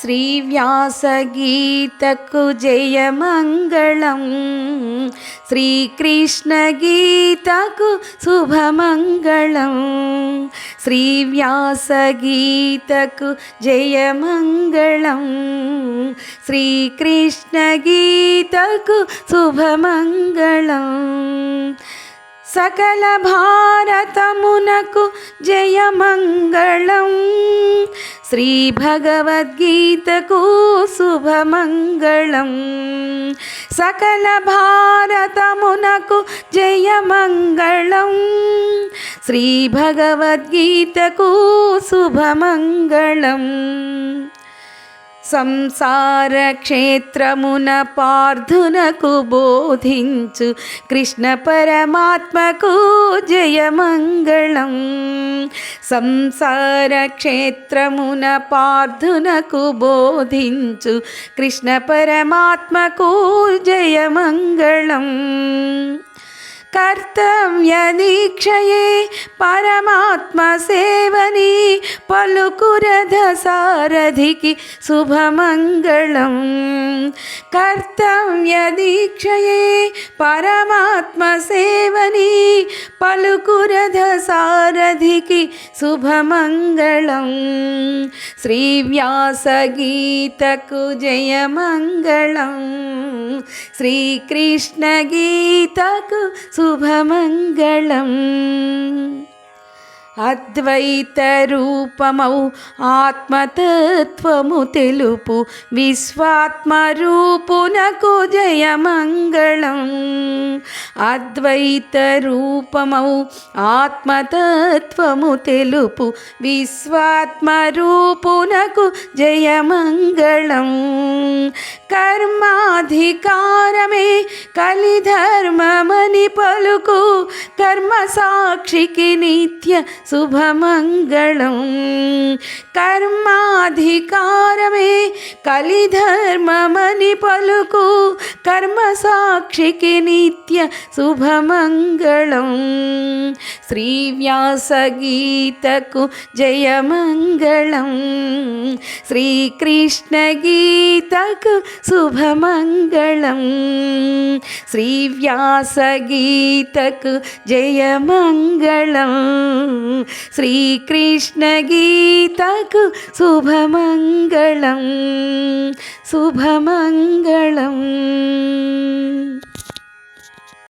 श्रीव्यासगीतकुजयमङ्गलम् श्रीकृष्णगीतकु शुभमङ्गलम् श्रीव्यासगीतकु जयमङ्गलम् श्रीकृष्णगीतकु शुभमङ्गलम् सकलभारतमुनकु जयमङ्गलम् భారతమునకు జయమంగళం. శ్రీ భగవద్గీతకు శుభమంగళం. సకల సంసార క్షేత్రమున పార్థునకు బోధించు కృష్ణ పరమాత్మకు జయమంగళం. సంసార క్షేత్రమున పార్థునకు బోధించు కృష్ణ పరమాత్మకు జయమంగళం. కర్తవ్య దీక్షయే పరమాత్మ సేవని పలుకురథ సారథికి శుభమంగళం కర్తవ్య దీక్షయే పరమాత్మ సేవని పలుకురథ సారథికి శుభమంగళం శ్రీవ్యాసగీతకు జయమంగళం శ్రీకృష్ణగీతకు శుభమంగళం అద్వైత రూపమౌ ఆత్మతత్వము తెలుపు. విశ్వాత్మరూపునకు జయమంగళం. అద్వైత రూపమౌ ఆత్మతత్వము తెలుపు. విశ్వాత్మరూపునకు జయమంగళం. కర్మాధికారమే కలిధర్మమని పలుకు కర్మ సాక్షికి నిత్య శుభమంగళం కర్మాధికారమే కలిధర్మమని పలుకు కర్మ సాక్షికి నిత్య శుభమంగళం శ్రీవ్యాసగీతకు జయమంగళం శ్రీకృష్ణగీతకు శుభమంగళం శ్రీవ్యాసగీతకు జయమంగళం శ్రీకృష్ణగీతకు ശുഭമംഗളം ശുഭമംഗളം.